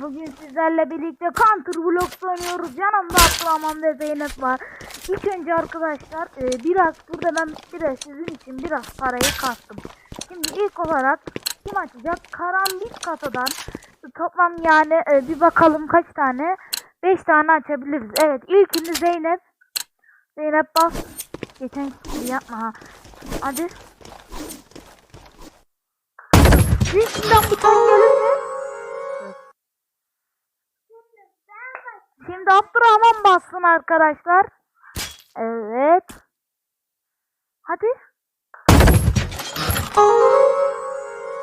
bugün sizlerle birlikte Counter Blocks oynuyoruz. Yanımda Abdurrahman ve Zeynep var. İlk önce arkadaşlar e, biraz burada ben biraz sizin için biraz parayı kastım. Şimdi ilk olarak kim açacak? Karambit kasadan toplam yani e, bir bakalım kaç tane? 5 tane açabiliriz. Evet ilkini Zeynep. Zeynep bas. Geçen gibi yapma ha. Hadi. İlkinden buton gelir Bassın arkadaşlar. Evet. Hadi.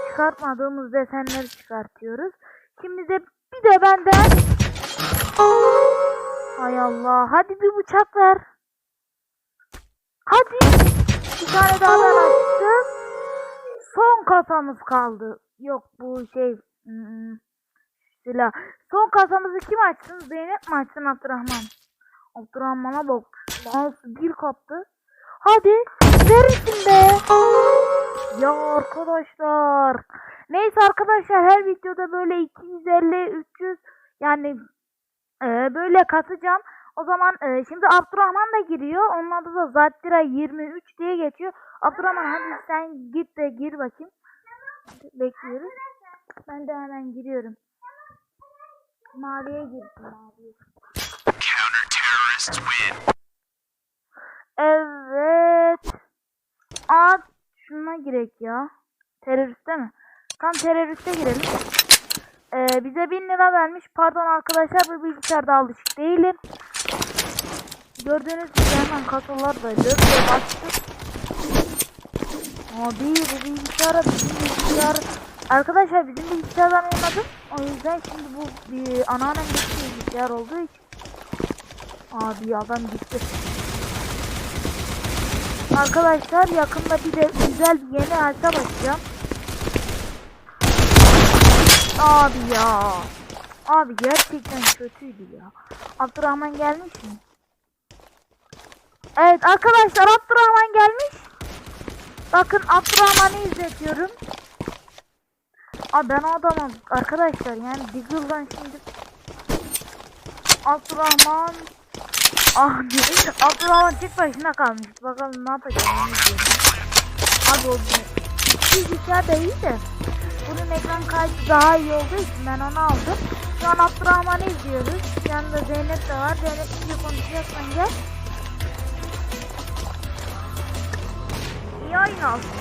Çıkartmadığımız desenleri çıkartıyoruz. Şimdi de bir de benden. Hay Allah. Hadi bir bıçak ver. Hadi. Bir tane daha ben açtım. Son kasamız kaldı. Yok bu şey. hmm, Silah. Son kasamızı kim açsın? Zeynep mi açsın Abdurrahman? Abdurrahman'a bak. Mouse bir kaptı. Hadi. Verirsin be. Ya arkadaşlar. Neyse arkadaşlar her videoda böyle 250 300 yani e, böyle katacağım. O zaman e, şimdi Abdurrahman da giriyor. Onun adı da Zattira 23 diye geçiyor. Abdurrahman hadi sen git de gir bakayım. Bekliyoruz. Ben de hemen giriyorum. Maviye girdim maviye. Counter terrorists win. Evet. Aa şuna girek ya. Teröriste mi? Tam teröriste girelim. Ee, bize 1000 lira vermiş. Pardon arkadaşlar bu bilgisayarda alışık değilim. Gördüğünüz gibi hemen kasalar da löpçe bastık. Abi bu bilgisayara bizim bilgisayar Arkadaşlar bizim bilgisayardan oynadım. O yüzden şimdi bu bir anneannem bilgisayar olduğu için Abi adam gitti. Arkadaşlar yakında bir de güzel bir yeni harita bakacağım. Abi ya. Abi gerçekten kötüydü ya. Abdurrahman gelmiş mi? Evet arkadaşlar Abdurrahman gelmiş. Bakın Abdurrahman'ı izletiyorum. Abi ben o adamım arkadaşlar yani Diggle'dan şimdi Abdurrahman Ah Abdurrahman tek başına kalmış. Bakalım ne yapacağım. Abi o bilgisayar da iyi de bunun ekran kaydı daha iyi olduğu ben onu aldım. Şu an Abdurrahman'ı izliyoruz. Yanında Zeynep de var. Zeynep şimdi konuşacaksan gel. İyi oyun olsun.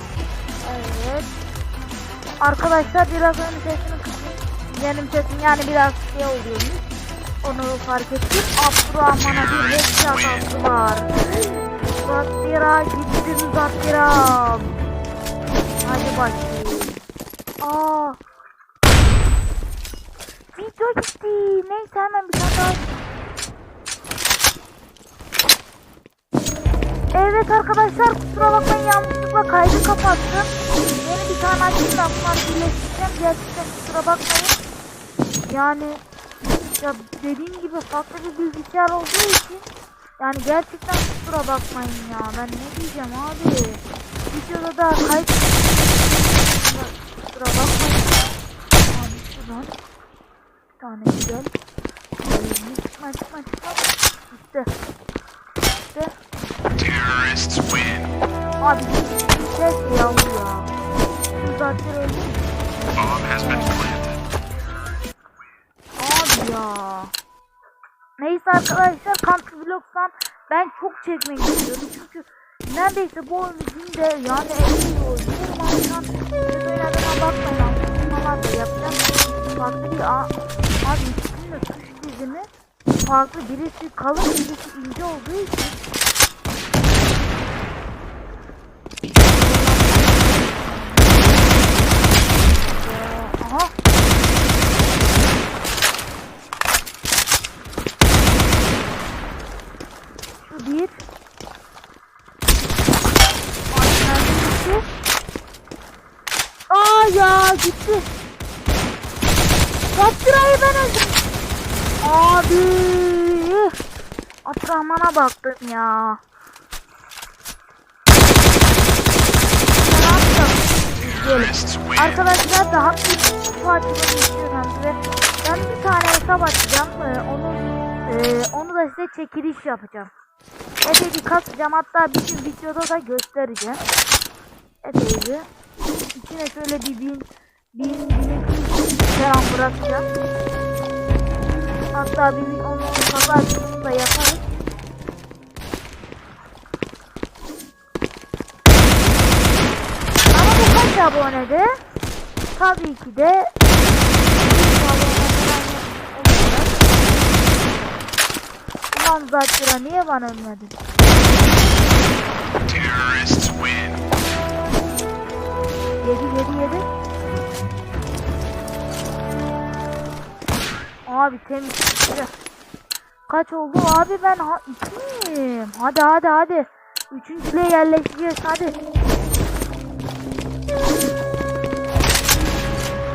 Evet. Arkadaşlar biraz önce sesini kısayım. Benim sesim yani biraz şey oluyormuş. Onu fark ettim. Abdurrahman'a bir headshot attılar. Zattira gittim Zattira. Hadi bakayım. Aa. Video gitti. Neyse hemen bir tane daha. Evet arkadaşlar kusura bakmayın yanlışlıkla kaydı kapattım. Yeni tane da bunları birleştireceğim. Gerçekten kusura bakmayın. Yani ya dediğim gibi farklı bir bilgisayar olduğu için yani gerçekten kusura bakmayın ya. Ben ne diyeceğim abi. Videoda da kayıt kusura bakmayın. Abi şuradan bir tane güzel. Çıkma çıkma çıkma. İşte. İşte. Terrorists win. Abi bir ses yavru ya. Öldü. Planted. Abi ya. Neyse arkadaşlar Counter Blocks'tan ben çok çekmek istiyorum çünkü neredeyse bu oyunu günde yani 50 yıl oynuyorum ama siz öyle bana bakmayın abi. Bunlar da yapacağım. Bir a- abi ikisinin de tuş dizimi farklı birisi kalın birisi ince olduğu için Ee, Aha Şu bir. Ay nerede gitti? Aa ya gitti. Kaptırayı ben öldüm. Abi. Abdurrahman'a baktım ya. İzleyelim. Arkadaşlar bir kutu açılımı istiyorsanız ve Ben bir tane hesap açacağım. Ee, onu ee, onu da size çekiliş yapacağım. Epey kasacağım. Hatta bütün videoda da göstereceğim. Epey bir. İçine şöyle bir bin bin bin falan bırakacağım. Hatta bir onu pazartesi da yaparız. Ama bu kaç abonede? Tabii ki de Ulan Zatira niye bana ölmedin? Abi temiz. Güzel. Kaç oldu abi ben ha ikiyim. Hadi hadi hadi. Üçüncülüğe yerleşeceğiz hadi.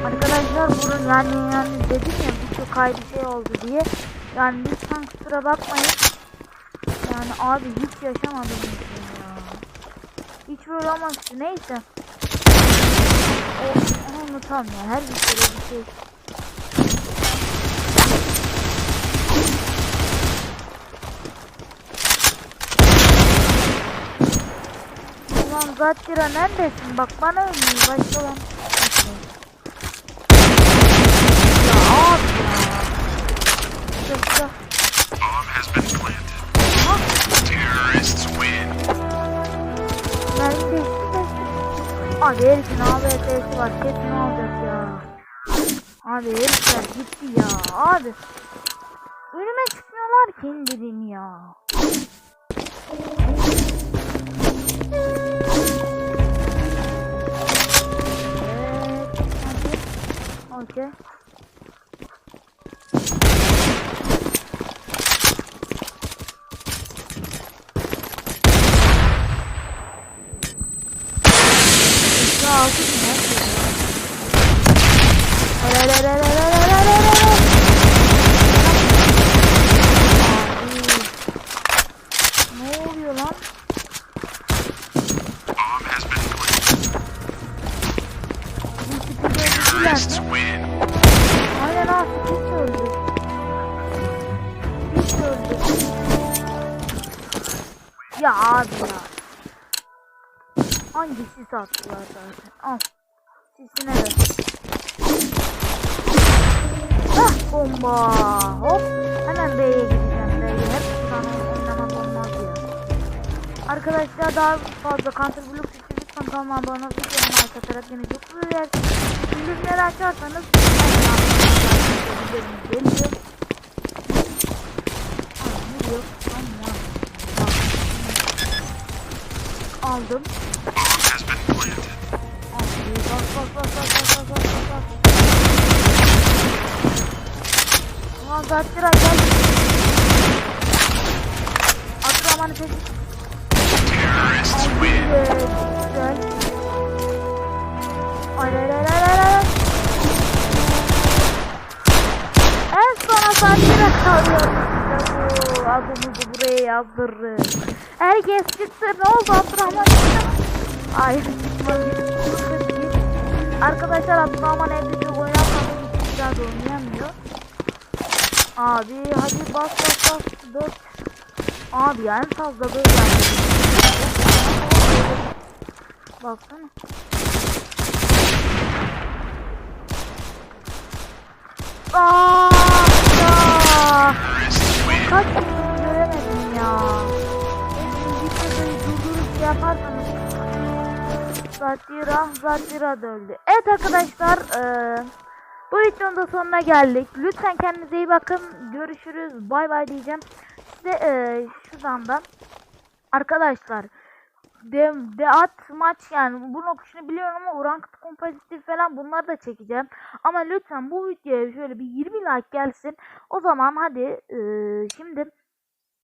Arkadaşlar bunun yani yani dedim ya birçok kaydı şey oldu diye. Yani lütfen kusura bakmayın. Yani abi hiç yaşamadım bir şey ya. Hiç böyle olmamıştı neyse. O, onu unutam her bir kere bir şey. Ulan Zatira neredesin? Bak bana ölmüyor. Başka lan. Ya abi ya. Yok yok. Bomb has been planted. Ha? Terrorists win. Ben de Abi herifin AWP'si var. Kesin alacak ya. Abi herifler gitti ya. Abi. Önüme çıkmıyorlar ki ya. bence. Altı bin. Hayır hayır. Terrorists win. Aynen abi hiç öldü. Hiç öldü. Ya abi ya. Hangisi sattılar zaten? Al. Sisine ver. Hah bomba. Hop. Hemen B'ye gideceğim B'ye. Hep buradan oynamak olmaz ya. Arkadaşlar daha fazla Counter Blue olursan kanalıma abone olup videomu like atarak yeni çok güzel. Bildirimleri açarsanız videomu geliyor. Yok, Aldım. Bak bak bak bak bak bak bak bak. Ulan Zattir Acar. Abdurrahman'ı çekti. Terrorists win. Bu. Adımızı buraya yazdırırız. Herkes çıktı. Ne oldu Abdurrahman? Hayır. Arkadaşlar Abdurrahman evde çok oynatmadığı için güzel oynayamıyor. Abi hadi bas bas bas. Dört. Abi ya en fazla böyle yapıyor. Baksana. Aa, Zatira, Zatira da. Evet arkadaşlar. eee, bu videonun da sonuna geldik. Lütfen kendinize iyi bakın. Görüşürüz. Bay bay diyeceğim. Size eee şuradan da. Arkadaşlar. De, de at maç yani bunun okuşunu biliyorum ama ranked kompetitif falan bunları da çekeceğim. Ama lütfen bu videoya şöyle bir 20 like gelsin. O zaman hadi eee, şimdi